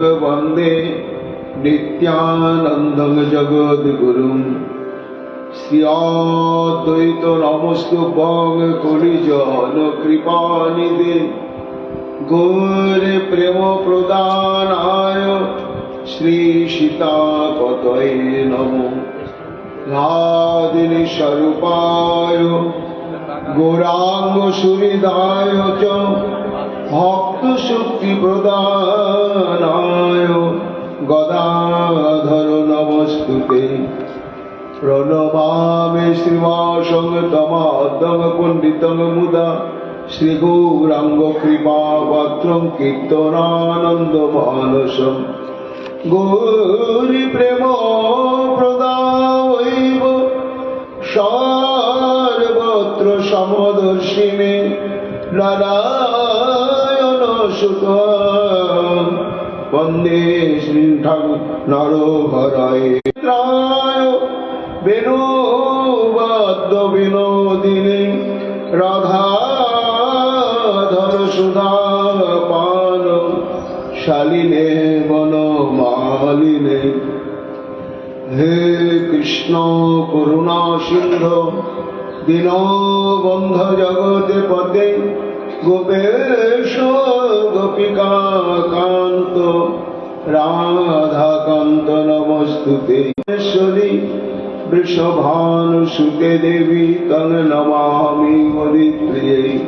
वन्दे नित्यानन्दं जगद्गुरुम् श्रियाद्वैत नमस्तुभं कुलिजन कृपानिधे गौरे प्रेम प्रदानाय श्रीसीतापतये नमो लादिनि स्वरूपाय गौराङ्गसुहृदाय च ভক্ত শক্তি প্রদানায় গদাধর নমস্তুতে। প্রণমামে শ্রীমাসং তমাদ্যম পণ্ডিতং মুদা। শ্রীগৌরাঙ্গ কৃপাপাত্রং কীর্তনানন্দ মানসম। গৌরী প্রেম প্রদাব সর্বত্র সমদর্শিনী নানা সুখ বন্দে শ্রী ঠাকুর নর হরায় রাধা ধর সুধা পান শালিনে বন মালিনে হে কৃষ্ণ করুণা সিন্ধ, দীনবন্ধ জগতে পদে গোপেশ গোপিকা কান্ত, রাধাকান্ত নমস্তুতে। ঈশ্বরী বৃষভানুসুতে দেবী তং নমামি হরিপ্রিয়ে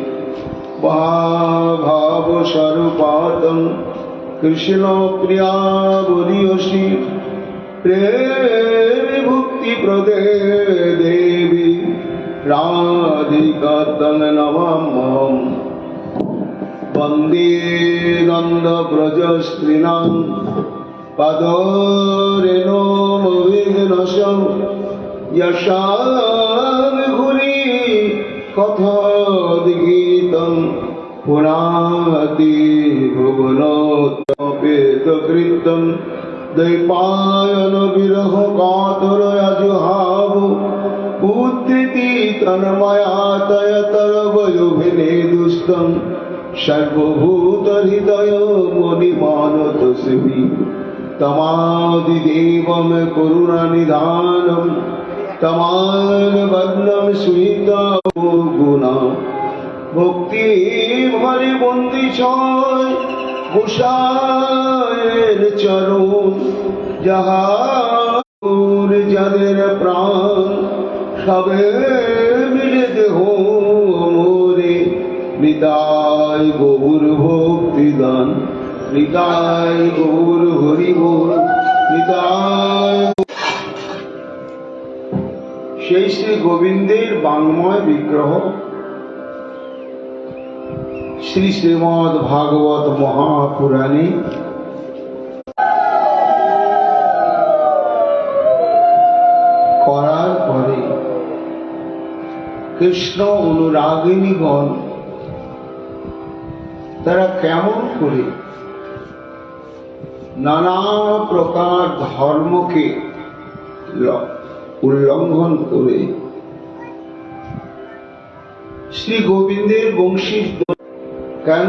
ভাব স্বরূপাতং কৃষ্ণ প্রিয়া বরিয়সী প্রেম ভক্তি প্রদে দেবী। রাধিকা তং নমাম্যহম বন্দে নন্দ ব্রজ স্ত্রীণং পদ বিঘ্নস কথ গীত পুরাতি ভুবনোত্তপেতকৃতম দৈপায়ন বিরহ কাতর অজুহাব পুত্রিতি তন্ময়া তয়তর বয়ুভিনে দুষ্টম সর্বভূত হৃদয় মণিমান তমাদি তমাদিদেবম করুণা নিধানম তমান বগ্নম সুহিতা গুণা ভক্তি ভরে বন্দি ছয় হুষায়ের চরণ। যাহার যাদের প্রাণ, সবে মিলে দেহ। নিতাই গৌর ভক্তিদান নিতাই গৌর হরি বল, নিতাই সেই শ্রী গোবিন্দের বাংময় বিগ্রহ, শ্রী শ্রীমদ ভাগবত মহাপুরাণে। করার পরে কৃষ্ণ অনুরাগিনীগণ তারা কেমন করে? নানা প্রকার ধর্মকে উল্লঙ্ঘন করে। শ্রী গোবিন্দের বংশী কেন?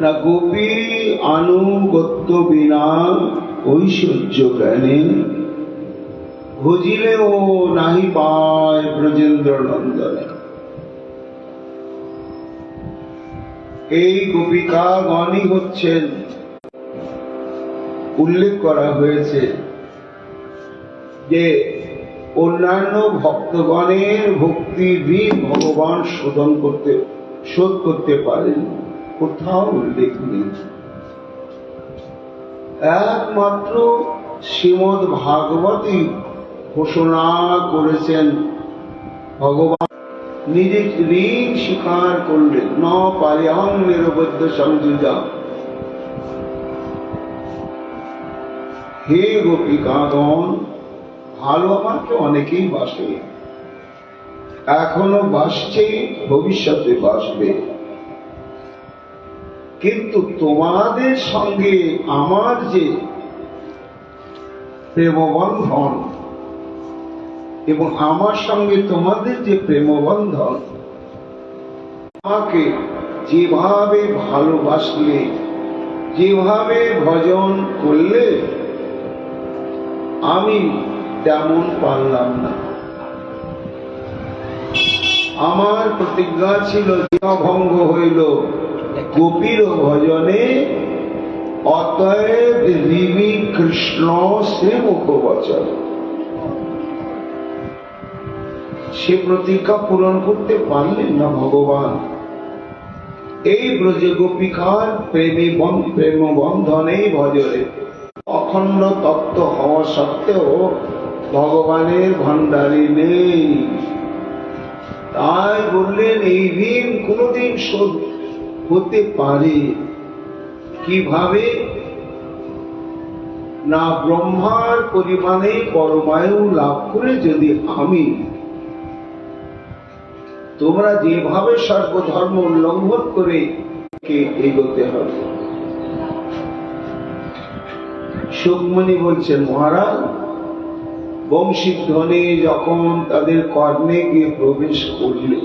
না গোপী আনুগত্য বিনা ঐশ্বর্য জ্ঞানে। ভজিলে ও নাহি পায় ব্রজেন্দ্র নন্দনে এই গোপিকা গণই হচ্ছেন। উল্লেখ করা হয়েছে যে, অন্যান্য ভক্তগণের ভক্তির ঋণ ভগবান শোধন করতে, শোধ করতে পারেন। কোথাও উল্লেখ নেই। একমাত্র শ্রীমদ ভাগবতী ঘোষণা করেছেন ভগবান নিজে ঋণ স্বীকার করলেন ন নিরবদ্ধ সংযুজা। হে গোপিকাগণ, ভালো আমাকে অনেকেই বাসে। এখনও বাসছে, ভবিষ্যতে বাসবে। কিন্তু তোমাদের সঙ্গে আমার যে প্রেমবন্ধন এবং আমার সঙ্গে তোমাদের যে প্রেমবন্ধন, আমাকে যেভাবে ভালোবাসলে, যেভাবে ভজন করলে, আমি তেমন পারলাম না। আমার প্রতিজ্ঞা ছিল ভঙ্গ হইল গোপীর ভজনে, অতএব রিমি কৃষ্ণ শ্রীমুখ বচন সে প্রতিজ্ঞা পূরণ করতে পারলেন না ভগবান। এই ব্রজ গোপিকার প্রেমী প্রেম বন্ধনে ভজরে অখণ্ড তত্ত্ব হওয়া সত্ত্বেও ভগবানের ভান্ডারে নেই। তাই বললেন, এই ঋণ কোনদিন শোধ হতে পারে। কীভাবে? না ব্রহ্মার পরিমাণে পরমায়ু লাভ করে যদি আমি তোমরা যেভাবে সর্বধর্ম উল্লঙ্ঘন করে এগোতে হবে? সুকমণি বলছেন, মহারাজ বংশীধ্বনি যখন তাদের কর্ণে গিয়ে প্রবেশ করলে,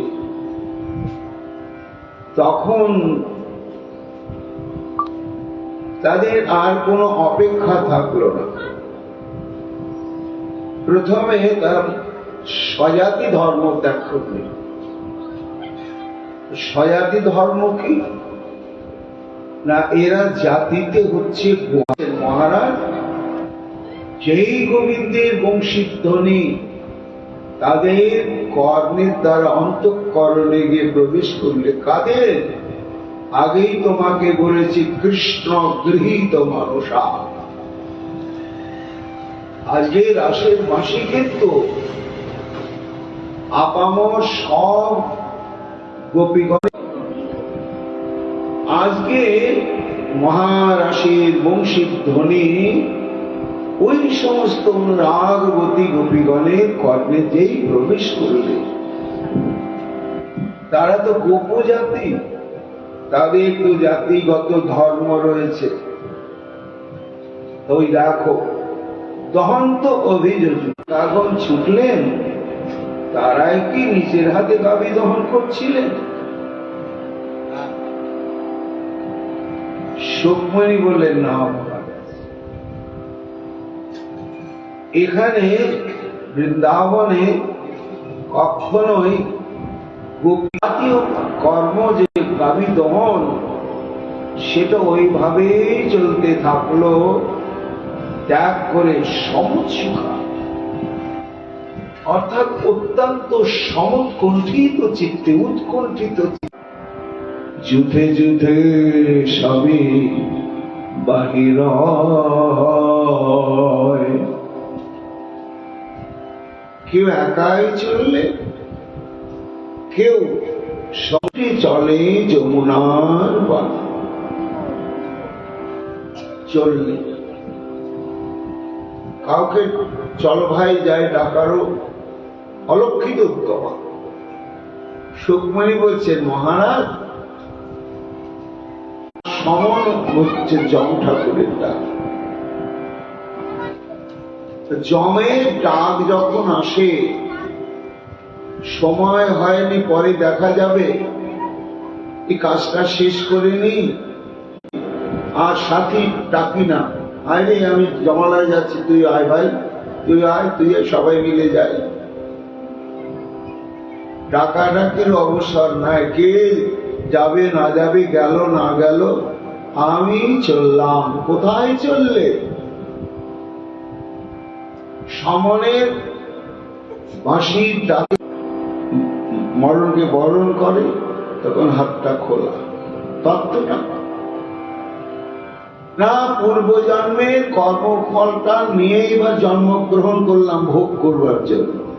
তখন তাদের আর কোনো অপেক্ষা থাকল না। প্রথমে তারা স্বজাতি ধর্ম ত্যাগ করলেন। স্বজাতি ধর্ম কি? না, এরা জাতিতে হচ্ছে মহারাজ, যেই গোবিন্দের বংশীধ্বনি তাদের কর্ণের দ্বারা অন্তঃকরণে গিয়ে প্রবেশ করলে কাদের? আগেই তোমাকে বলেছি, কৃষ্ণ গৃহীত মানুষা। আজকে রাসের মাসে কিন্তু আপামর সব গোপীগণ আজকে মহারাশির বংশীর ধ্বনি ওই সমস্ত অনুরাগবতী গোপীগণের কর্ণে যেই প্রবেশ করলে, তারা তো গোপ জাতি, তাদের তো জাতিগত ধর্ম রয়েছে। ওই দেখো, দহন্ত অভিযোগ তখন ছুটলেন তারাই কি নিজের হাতে গাবি দহন করছিলেন? সুকমণি বললেন, না এখানে বৃন্দাবনে কখনোই কর্ম যে গাবি দহন, সেটা ওইভাবেই চলতে থাকল, ত্যাগ করে সমুৎসুখা। অর্থাৎ অত্যন্ত সমুৎকণ্ঠিত চিত্তে, উৎকণ্ঠিত যুদ্ধে যুদ্ধে সবই বাহির কেউ একাই চললে, কেউ সবই চলে যমুনার বা চললে। কাউকে চল ভাই যায় ডাকারও অলক্ষিত উত্তমা সুকমণি বলছেন, মহারাজ সমন হচ্ছে জম ঠাকুরের ডাক। জমের ডাক যখন আসে, সময় হয়নি, পরে দেখা যাবে। এই কাজটা শেষ করে নি আর সাথী ডাকি না। আয় রে, আমি জমালায় যাচ্ছি, তুই আয় ভাই, তুই আয়, তুই সবাই মিলে যাই। ডাকাডাকির অবসর নাই। কে যাবে না যাবে, গেল না গেল, আমি চললাম। কোথায় চললে? সমনের বাঁশির ডাকে মরণকে বরণ করে, তখন হাতটা খোলা। তত্ত্বটা? না পূর্ব জন্মের কর্মফলটা নিয়ে এবার জন্মগ্রহণ করলাম, ভোগ করবার জন্য।